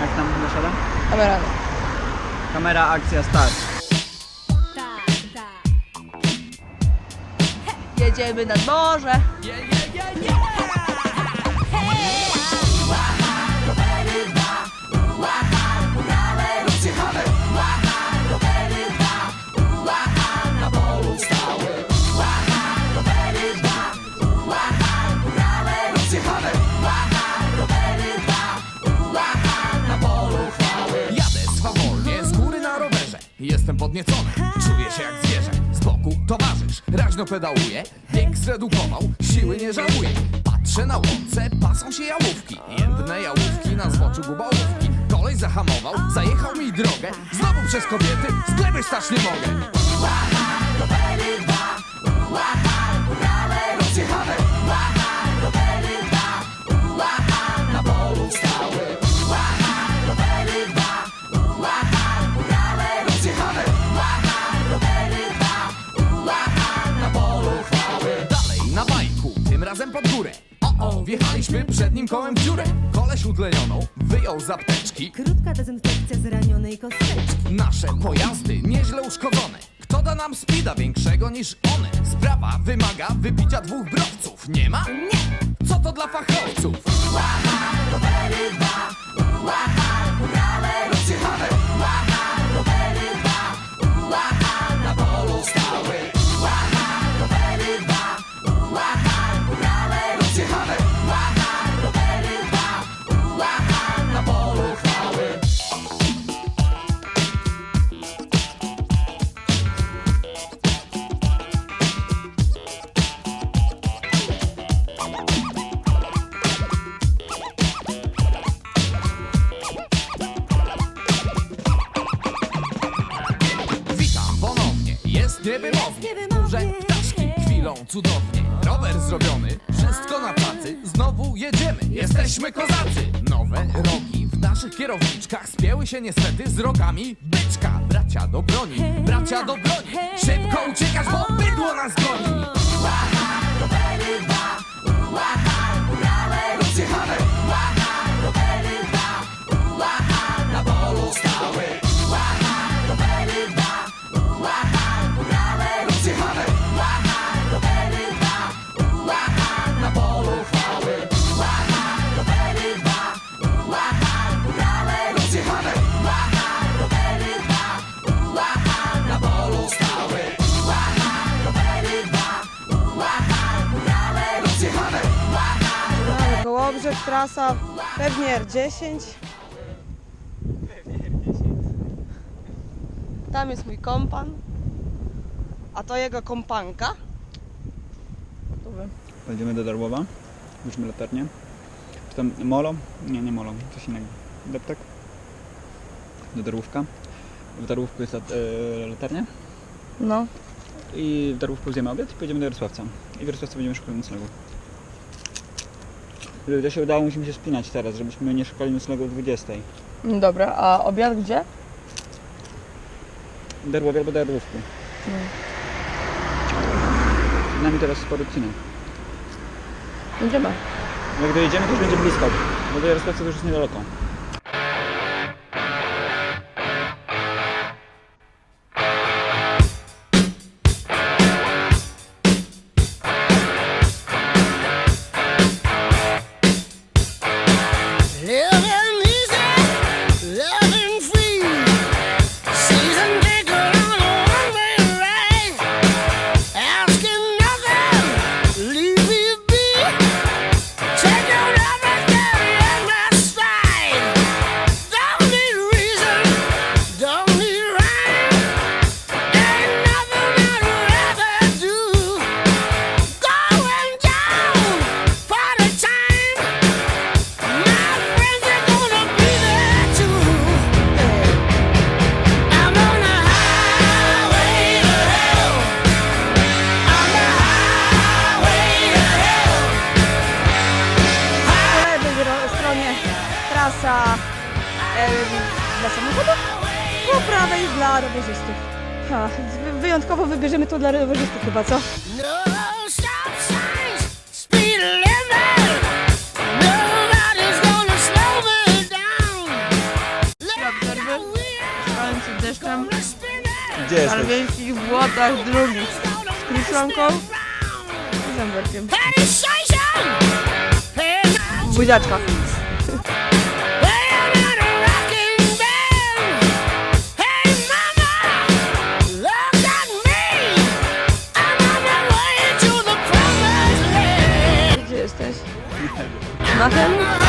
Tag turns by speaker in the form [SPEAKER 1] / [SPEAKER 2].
[SPEAKER 1] Jak tam wyszedłem?
[SPEAKER 2] Kamera.
[SPEAKER 1] Kamera, akcja, start.
[SPEAKER 2] Jedziemy nad morze.
[SPEAKER 3] Jestem podniecony, czuję się jak zwierzę. Z boku towarzysz, raźno pedałuje. Bieg zredukował, siły nie żałuje Patrzę na łące, pasą się jałówki. Jędne jałówki na zboczu gubałówki Kolej zahamował, zajechał mi drogę. Znowu przez kobiety, z gleby stać nie mogę Wjechaliśmy przednim kołem w dziurę Koleś utlenioną wyjął z apteczki
[SPEAKER 4] Krótka dezynfekcja zranionej kosteczki.
[SPEAKER 3] Nasze pojazdy nieźle uszkodzone Kto da nam spida większego niż one? Sprawa wymaga wypicia dwóch browców Nie ma? Nie! Co to dla fachowców? Witam cudownie. Rower zrobiony, wszystko na tacy Znowu jedziemy, jesteśmy kozacy. Nowe rogi w naszych kierowniczkach Spięły się niestety z rogami byczka. Bracia do broni, bracia do broni Szybko uciekać, bo bydło nas goni
[SPEAKER 2] Kołobrzeg, trasa pewnie R10. Tam jest mój kompan. A to jego kompanka.
[SPEAKER 1] Pojedziemy do Darłowa. Włóżmy latarnię. Czy tam molo? Nie, nie molo. Coś innego. Deptak. Do Darłówka. W Darłówku jest lat, e, latarnia.
[SPEAKER 2] No.
[SPEAKER 1] I w Darłówku zjemy obiad i pojedziemy do Jarosławca. I w Jarosławcu będziemy szukali noclegu. To się udało, musimy się spinać teraz, żebyśmy nie szukali noclegu o 20.
[SPEAKER 2] Dobra, a obiad gdzie?
[SPEAKER 1] Darłowie albo Darłówku. Z nami teraz spory odcinek.
[SPEAKER 2] Idziemy.
[SPEAKER 1] Jak dojedziemy, to już będzie blisko. Bo do Jarosławca to już jest niedaleko.
[SPEAKER 2] miejsca em, dla samochodów, po prawej dla rowerzystów. Ha, wyjątkowo wybierzemy to dla rowerzystów chyba, co?
[SPEAKER 5] No stop signs, speed deszczem, are
[SPEAKER 6] w jesteś?
[SPEAKER 2] barwieńskich błotach, drugich, z Zamberkiem. Penny
[SPEAKER 1] station.
[SPEAKER 2] 分。